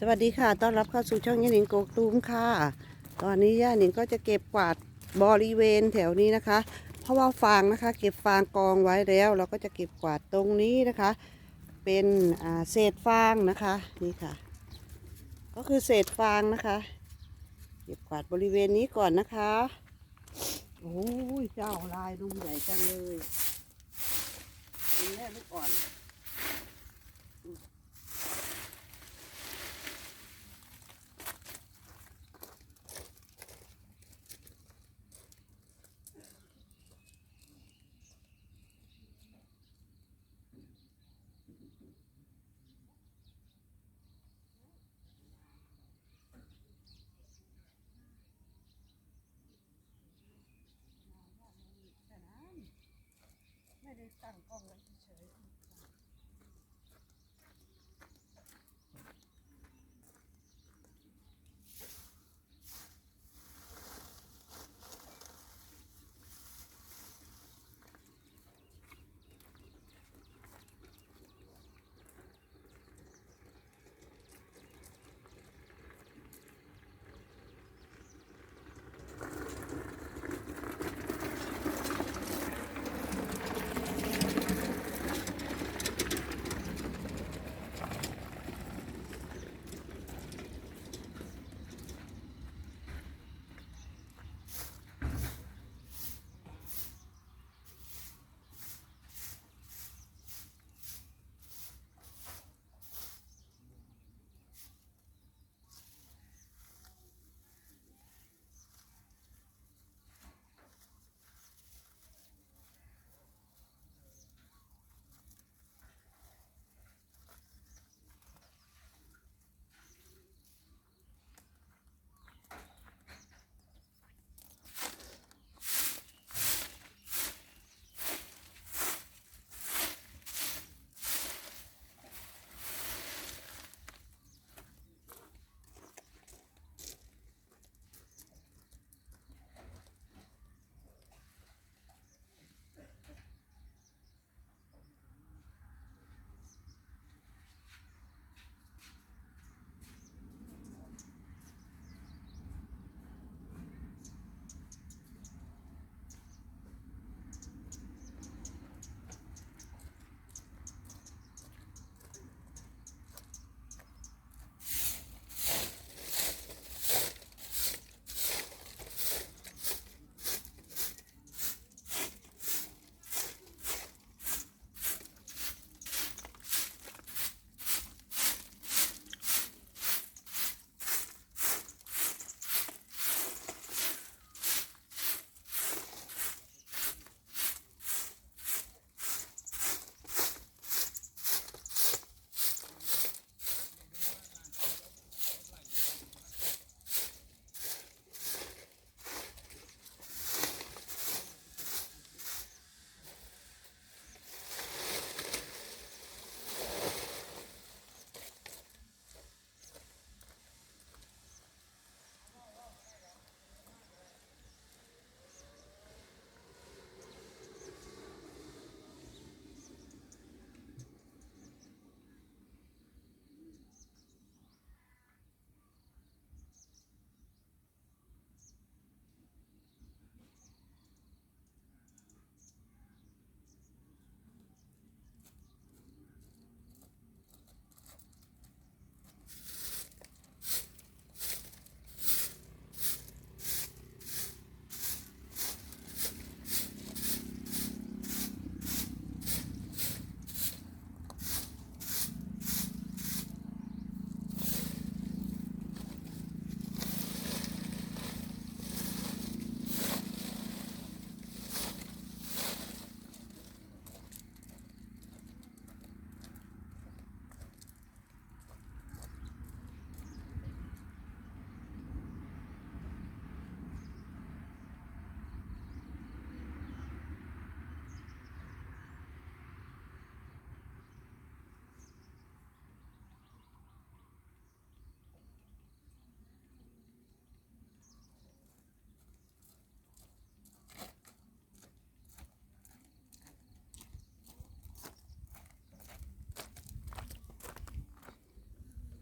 สวัสดีค่ะต้อนรับเข้าสู่ช่องย่าหนิงโกกตูมค่ะ ตอนนี้ย่าหนิงก็จะเก็บกวาดบริเวณแถวนี้นะคะ เพราะว่าฟางนะคะ เก็บฟางกองไว้แล้ว เราก็จะเก็บกวาดตรงนี้นะคะ เป็นเศษฟางนะคะนี่ค่ะ ก็คือเศษฟางนะคะ เก็บกวาดบริเวณนี้ก่อนนะคะโอ้ยเจ้าลายดูใหญ่จังเลยเป็นแม่ลูกอ่อน ได้ตั้งกล้องไว้เฉย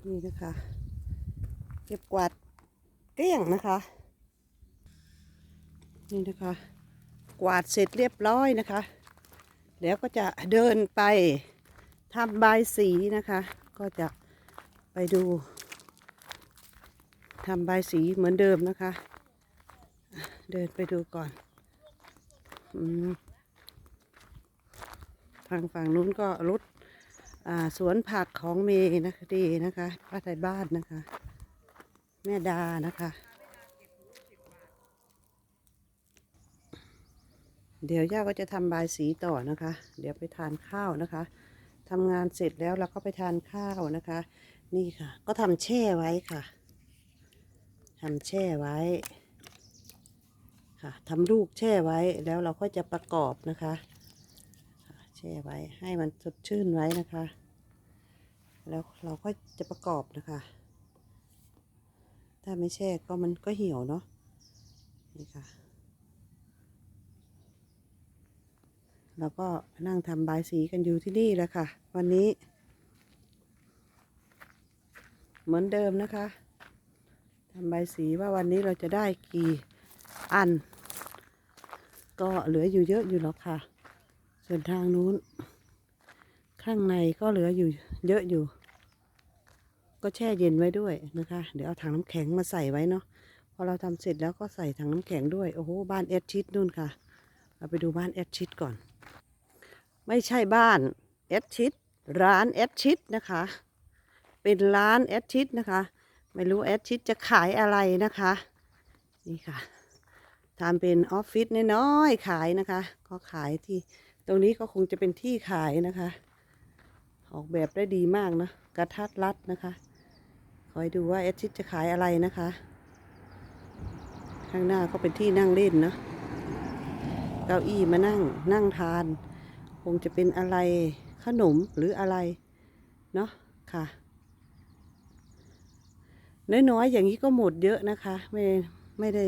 นี่นะคะ เก็บกวาดเกลี้ยงนะคะ นี่นะคะ กวาดเสร็จเรียบร้อยนะคะ แล้วก็จะเดินไปทำใบสีนะคะ ก็จะไปดูทำใบสีเหมือนเดิมนะคะ เดินไปดูก่อนอทางฝั่งนู้นก็รถ สวนผักของเมย์นะคะดีนะคะป้าไทยบ้านนะคะ แม่ดานะคะ เดี๋ยวย่าก็จะทำบายสีต่อนะคะ เดี๋ยวไปทานข้าวนะคะทำงานเสร็จแล้วเราก็ไปทานข้าวนะคะ นี่ค่ะ ก็ทำแช่ไว้ค่ะทำแช่ไว้ค่ะทำลูกแช่ไว้แล้วเราก็จะประกอบนะคะ ช่ไว้ให้มันสดชื่นไว้นะคะ แล้วเราก็จะประกอบนะคะ ถ้าไม่แช่ก็มันก็เหี่ยวเนาะนี่ค่ะแล้วก็นั่งทำบายสีกันอยู่ที่นี่แหละค่ะ วันนี้ เหมือนเดิมนะคะทำบายสีว่าวันนี้เราจะได้กี่อัน ก็เหลืออยู่เยอะอยู่หรอกค่ะ ส่วนทางนู้น ข้างในก็เหลืออยู่เยอะอยู่ ก็แช่เย็นไว้ด้วยนะคะ เดี๋ยวเอาถังน้ำแข็งมาใส่ไว้เนาะพอเราทำเสร็จแล้วก็ใส่ถังน้ำแข็งด้วยโอ้โหบ้านแอดชิดนู่นค่ะ เราไปดูบ้านแอดชิดก่อน ไม่ใช่บ้านแอดชิดร้านแอดชิดนะคะ เป็นร้านแอดชิดนะคะ ไม่รู้แอดชิดจะขายอะไรนะคะ นี่ค่ะทำเป็นออฟฟิศน้อยๆขายนะคะ ก็ขายที่ ตรงนี้ก็คงจะเป็นที่ขายนะคะ ออกแบบได้ดีมากนะ กระทัดรัดนะคะ คอยดูว่าแอดชิดจะขายอะไรนะคะ ข้างหน้าก็เป็นที่นั่งเล่นเนาะ เก้าอี้มานั่งนั่งทาน คงจะเป็นอะไรขนมหรืออะไรเนาะค่ะ น้อยๆอย่างนี้ก็หมดเยอะนะคะ ไม่ไม่ได้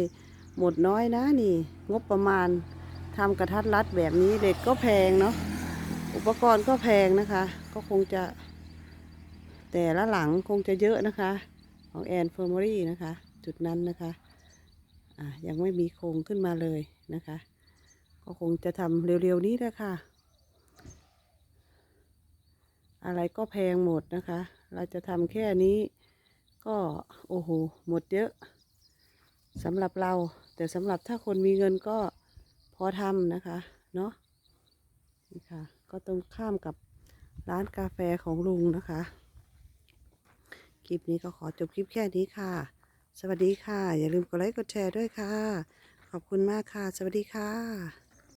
หมดน้อยนะนี่ งบประมาณ ทำกระทัดรัดแบบนี้เด็กก็แพงเนาะอุปกรณ์ก็แพงนะคะ ก็คงจะ แต่ละหลังคงจะเยอะนะคะ ของแอนเฟอร์มอรี่นะคะ จุดนั้นนะคะะยังไม่มีโครงขึ้นมาเลยนะคะ ก็คงจะทำเร็วๆนี้แหละค่ะ อะไรก็แพงหมดนะคะ เราจะทำแค่นี้ก็โอ้โหหมดเยอะสำหรับเรา แต่สำหรับถ้าคนมีเงินก็ พอทำนะคะ เนาะนี่ค่ะ ก็ตรงข้ามกับร้านกาแฟของลุงนะคะ คลิปนี้ก็ขอจบคลิปแค่นี้ค่ะ สวัสดีค่ะ อย่าลืมกดไลค์กดแชร์ด้วยค่ะ ขอบคุณมากค่ะ สวัสดีค่ะ